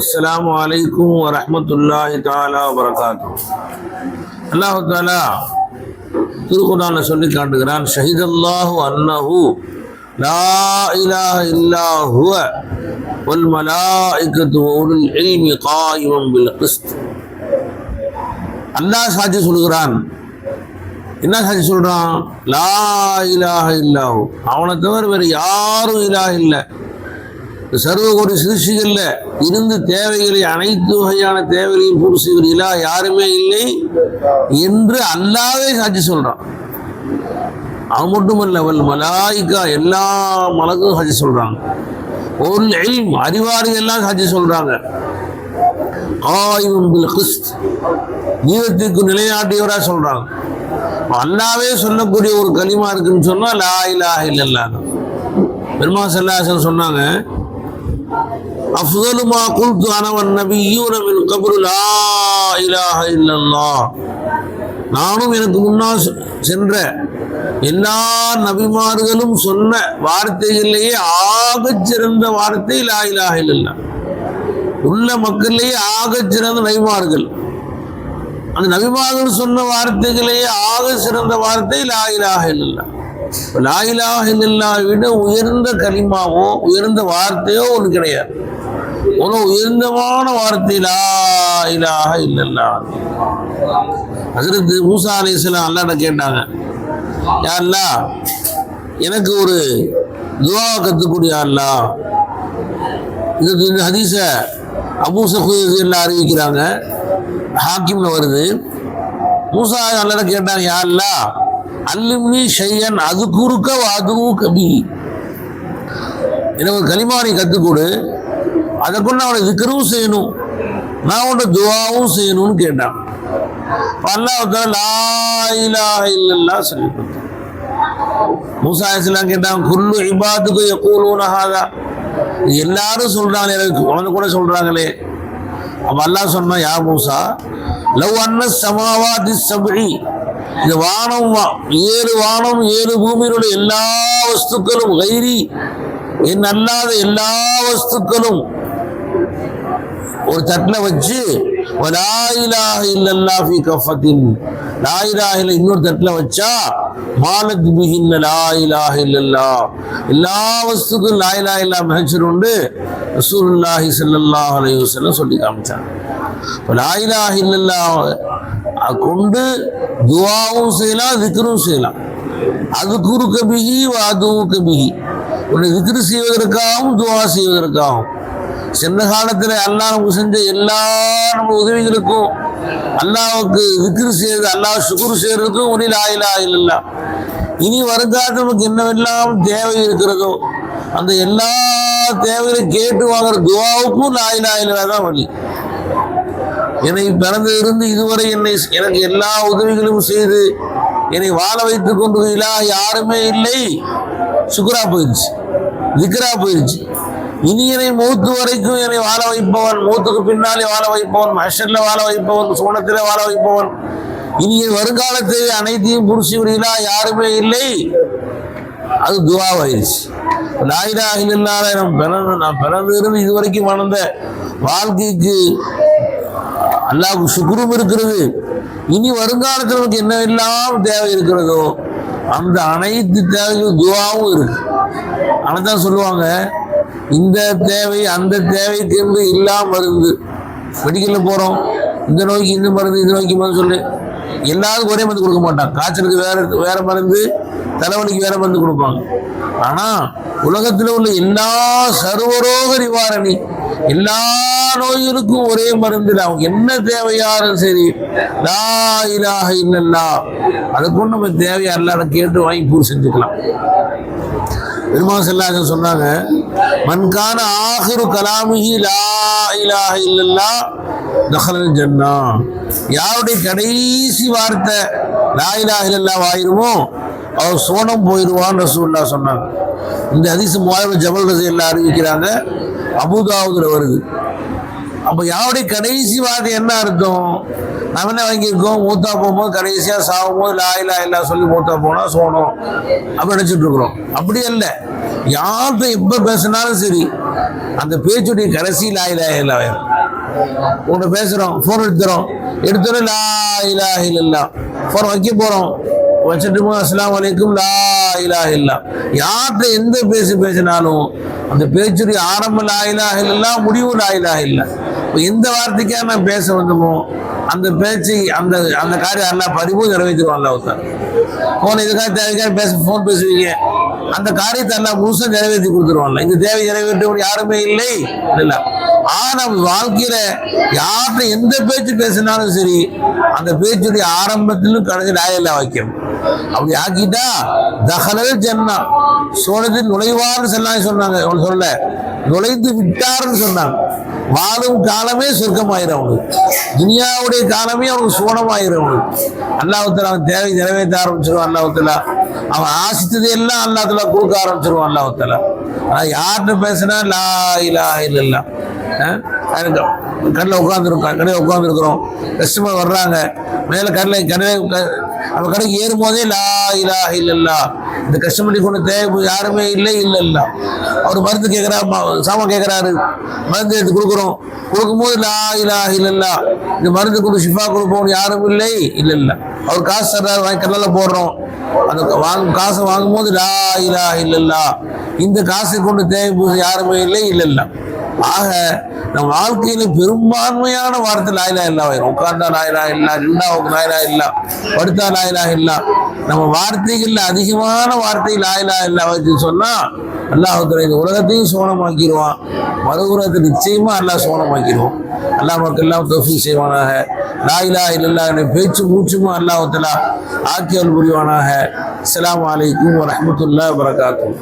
அஸ்ஸலாமு அலைக்கும் வரஹ்மத்துல்லாஹி தஆலா வபரகாத்து அல்லாஹ் தாலா திருக்குறான சொல்லி காட்டுகிறான் ஷஹிதல்லாஹு அன்னஹு லா இலாஹ இல்லா ஹுவ வல் மலாயிகத்து உலுல் இல்மி காயிமம் பில் கிஸ்த் அல்லாஹ் சாட்சி சொல்கிறான் என்ன சாட்சி சொல்றான்? லா இலாஹ இல்லாஹு அவனை தவிர வேறு யாரும் இலாஹ இல்லை. சர்வகோடி சிருஷ்டிகளில் இருந்து தேவைகளை அனைத்து வகையான தேவைகளையும் பூர்த்தி செய்வீர்களா யாருமே இல்லை என்று அல்லாவே சாட்சி சொல்கிறான் அவன் மட்டுமல்ல அவள் மலாய்க்கா எல்லா மலக்கும் சாட்சி சொல்கிறாங்க ஒரு எல்ம் அறிவாளி எல்லாம் சாட்சி சொல்கிறாங்க ஆயும் பில் கிறிஸ்த் ஜீவத்திற்கு நிலைநாட்டியவராக சொல்கிறாங்க அல்லாவே சொல்லக்கூடிய ஒரு களிமா இருக்குன்னு சொன்னால் லா இலாஹ இல்லல்லாஹ் பெருமா செல்லாசன் சொன்னாங்க أفضل ما قلت أنا والنبيون من قبل لا إله إلا الله நானும் எனக்கு முன்னால் செ- சென்ற எல்லா நபிமார்களும் சொன்ன வார்த்தைகளிலேயே ஆகச் சிறந்த வார்த்தை லா இலாஹ இல்லல்லாஹ் உள்ள மக்களிலேயே ஆகச் சிறந்த நபிமார்கள் அந்த நபிமார்கள் சொன்ன வார்த்தைகளிலேயே ஆக சிறந்த வார்த்தை லா இலாஹ இல்லல்லாஹ் லாயிலா லா விட உயர்ந்த கலிமாவோ உயர்ந்த வார்த்தையோ ஒன்று கிடையாது. ஒரு உயர்ந்தமான வார்த்தை லா இல்லல்லா அதற்கு மூசா மூசா இஸ்லாம் அல்லாஹ்ட்ட கேட்டாங்க யாருல்லா எனக்கு ஒரு துவா கற்றுக்கூடிய அல்லா. இது இந்த ஹதீஸை அபூ சஹூதில் அறிவிக்கிறாங்க. ஹாக்கிம்ல வருது. மூசா அல்லாஹ்ட்ட கேட்டாங்க யாருல்லா அல்லுமினி ஷையன் அது குறுக்க அதுவும் கபி. எனக்கு ஒரு கற்றுக்கொடு கற்றுக் கொடு அதை அவனை திக்கரும் செய்யணும். நான் உன்ட துவாவும் செய்யணும்னு கேட்டான். அல்லாஹ் லா இலாஹ சொல்லி கொடுத்தான். மூசா இஸ்லாம் கேட்டாங்க குல்லு இபாத்துக்கு யக்கூலூன ஹாதா. எல்லாரும் சொல்றாங்களே எனக்கு உனக்கு கூட சொல்றாங்களே. அப்ப அல்லாஹ் சொன்னா யா மூசா லவ் அன்ன சமாவாதி சபரி இந்த வானம் வா- ஏழு வானம் ஏழு பூமியினுடைய எல்லா வஸ்துக்களும் கைரி என் அல்லாத எல்லா வஸ்துக்களும். ஒரு தட்டில் வச்சு லாயிலாக இல்லல்லா ஃபி கஃபத்தின். லாயிலாக இல்லை இன்னொரு தட்டில் வச்சா மாலத் பிஹின்ன லாயிலாக இல்லல்லா. எல்லா வஸ்துக்கும் லாயிலா இல்லா மெஹச்சர் உண்டு. ரசூலுல்லாஹி சல்லாஹ் அலைஹி சொல்லி காமிச்சாங்க. இப்போ லாயிலாக இல்லல்லா கொண்டு துவாவும் செய்யலாம் திக்ரும் செய்யலாம். அது குறுக்க பிகி அதுவுக்கு பிகி. உன்னை திக்ரு செய்வதற்காகவும் துவா செய்வதற்காகவும். சென்ற காலத்தில் அல்லாஹ் நமக்கு செஞ்ச எல்லா நம்ம உதவிகளுக்கும் அல்லாவுக்கு திக்ரு செய்யறது அல்லாஹ் சுக்குரு செய்யறதுக்கும் ஒரே ஆயிலா இல்லை இனி வருங்காலத்தில் நமக்கு என்னவெல்லாம் தேவை இருக்கிறதோ அந்த எல்லா தேவைகளையும் கேட்டு வாங்குற துவாவுக்கும் லாயிலா இல்லா தான் வழி. என்னை பிறந்திருந்து இதுவரை என்னை எனக்கு எல்லா உதவிகளும் செய்து என்னை வாழ வைத்துக் கொண்டு இல்லா யாருமே இல்லை. சுக்ரா போயிடுச்சு திக்ரா போயிடுச்சு இனி என்னை மூத்து வரைக்கும் என்னை வாழ வைப்பவன் மூத்துக்கு பின்னாலே வாழ வைப்பவன் மஷர்ல வாழ வைப்பவன் சோனத்திலே வாழ வைப்பவன். இனி வருங்காலத்தை அனைத்தையும் புரிசி விடுகிறா யாருமே இல்லை. அது துவாவாயிருச்சு. லாயிலா இல்லாத நான் பிறந்து நான் பிறந்து இருந்து இது வரைக்கும் வளர்ந்த வாழ்க்கைக்கு அல்லாவுக்கு சுக்குரும் இருக்கிறது. இனி வருங்காலத்தில் நமக்கு என்னவெல்லாம் தேவை இருக்கிறதோ அந்த அனைத்து தேவைகளும் துவாவும் இருக்கு. ஆனால் தான் சொல்லுவாங்க இந்த தேவை அந்த தேவைக்கு என்று இல்லாம மருந்து. மெடிக்கலில் போகிறோம் இந்த நோய்க்கு இந்த மருந்து இந்த நோய்க்கு மருந்து சொல்லு. எல்லாருக்கும் ஒரே மருந்து கொடுக்க மாட்டாங்க. காய்ச்சலுக்கு வேற வேற மருந்து தலைவலிக்கு வேற மருந்து கொடுப்பாங்க. ஆனால் உலகத்தில் உள்ள எல்லா சர்வரோக நிவாரணி எல்லா நோய்களுக்கும் ஒரே மருந்து அவங்க என்ன தேவையாரும் சரி. லா இலாஹ இல்லல்லா அதுக்கும் நம்ம தேவையா இல்லாத கேட்டு வாங்கி பூர் செஞ்சுக்கலாம். பெருமாள் செல்லாஜன் சொன்னாங்க மன்கான ஆஹிரு கலாமிஹி லா இலாக இல்லல்லா தஹலல் ஜன்னா. யாருடைய கடைசி வார்த்தை லா இலாக இல்லல்லா ஆயிருமோ அவர் சோனம் போயிடுவான்னு ரசூல்லா சொன்னாங்க. இந்த அதிசு மூவாயிரம் ஜபல் ரசி எல்லாம் அறிவிக்கிறாங்க அபுதாவுதுல வருது. அப்போ யாருடைய கடைசி வார்த்தை என்ன அர்த்தம்? நம்ம என்ன வாங்கியிருக்கோம்? மூத்தா போகும்போது கடைசியாக சாகும்போது லாயிலா இல்லா சொல்லி மூத்தா போனால் சோனம் அப்படி நினச்சிட்டு இருக்கிறோம். அப்படி அல்ல. யார்கிட்ட எப்போ பேசினாலும் சரி அந்த பேச்சுடைய கடைசி லா இலாஹ இல்லா ஆயிரும் உன்னை பேசுகிறோம் ஃபோன் எடுத்துறோம். எடுத்தோன்னே லா இலா இல்லா ஃபோன் வைக்க போகிறோம் வச்சுட்டு அஸ்லாம் வலைக்கும் லா இலா இல்லா யார்கிட்ட எந்த பேசி பேசினாலும் அந்த பேச்சுடைய ஆரம்ப லாயிலாக இலாஹ முடிவு லாயிலாக இல்லை இப்போ எந்த வார்த்தைக்காக நான் பேச வந்தோமோ அந்த பேச்சு அந்த அந்த காரியம் எல்லாம் பதிவும் நிறைவேற்றிடுவான் அல்லாஹ் போன இதுக்காக தேவைக்காக பேச ஃபோன் பேசுவீங்க? அந்த காரியத்தை எல்லாம் முழுசாக நிறைவேற்றி கொடுத்துருவான்ல. இந்த தேவை நிறைவேற்றவர் யாருமே இல்லை. இல்லை ஆனால் நம்ம வாழ்க்கையில யார்கிட்ட எந்த பேச்சு பேசினாலும் சரி அந்த பேச்சுடைய ஆரம்பத்திலும் கடைசி லாயிலாக வைக்கணும் அப்படி ஆக்கிட்டா தகலல் ஜன்னா. சோழத்தில் நுழைவார்னு சொன்னாங்க சொன்னாங்க. அவங்க சொல்ல நுழைந்து விட்டார்னு சொன்னாங்க. வாழும் காலமே சொர்க்கமாயிரும் அவனுக்கு. துனியாவுடைய காலமே அவனுக்கு சோனமாயிரும் அவனுக்கு. அல்லாஹத்துல அவன் தேவை நிறைவேற்ற ஆரம்பிச்சிருவான் அல்லாஹத்துல அவன் ஆசித்தது எல்லாம் அல்லாத்துல கொடுக்க ஆரம்பிச்சிருவான் அல்லாஹத்துல ஆனா யார்கிட்ட பேசினா லா இல்லா இல்லல்லா கடையில் உட்காந்துருக்கோம் கடையில் உட்காந்துருக்குறோம் கஸ்டமர் வர்றாங்க. மேலே கடையில் கடையில் அவர் கடைக்கு ஏறும் போதே லா இல்லா இல்லல்லா. இந்த கஸ்டமருக்கு கொண்டு தேவை யாருமே இல்லை இல்லை இல்லை அவர் மருந்து கேட்குறா சாமான் கேட்குறாரு மருந்து எடுத்து கொடுக்குறோம். கொடுக்கும்போது லா இல்லா இல்லல்லா. இந்த மருந்து கொடு ஷிஃபா கொடுப்போம் யாரும் இல்லை இல்லை இல்லை அவர் காசு தர்றாரு வாங்கி கடலில் போடுறோம். அந்த வாங்கும் காசை வாங்கும்போது லா இல்லா இல்லல்லா. இந்த காசை கொண்டு தேவை யாருமே இல்லை இல்லை இல்லை ஆக நம் வாழ்க்கையில பெரும்பான்மையான வார்த்தை லாயிலா இல்லா வரும். உட்கார்ந்தா லாயிலா இல்லா ரெண்டாவுக்கு லாயிலா இல்லா படுத்தா லாயிலா இல்லா நம்ம வார்த்தைகள்ல அதிகமான வார்த்தை லாயிலா இல்லா வச்சு சொன்னா அல்லாஹத்துல இந்த உலகத்தையும் சோனமாக்கிடுவான் மறுபுறத்தை நிச்சயமா அல்லாஹ் சோனமாக்கிடுவோம் அல்லாஹ் மக்கள் எல்லாம் தொஃபி செய்வானாக. லாயிலா இல்லல்லா என்ற பேச்சு மூச்சுமா அல்லாஹத்துல ஆக்கியல் புரிவானாக. அஸ்லாம் வலைக்கும் வரமத்துல்லா வரகாத்தும்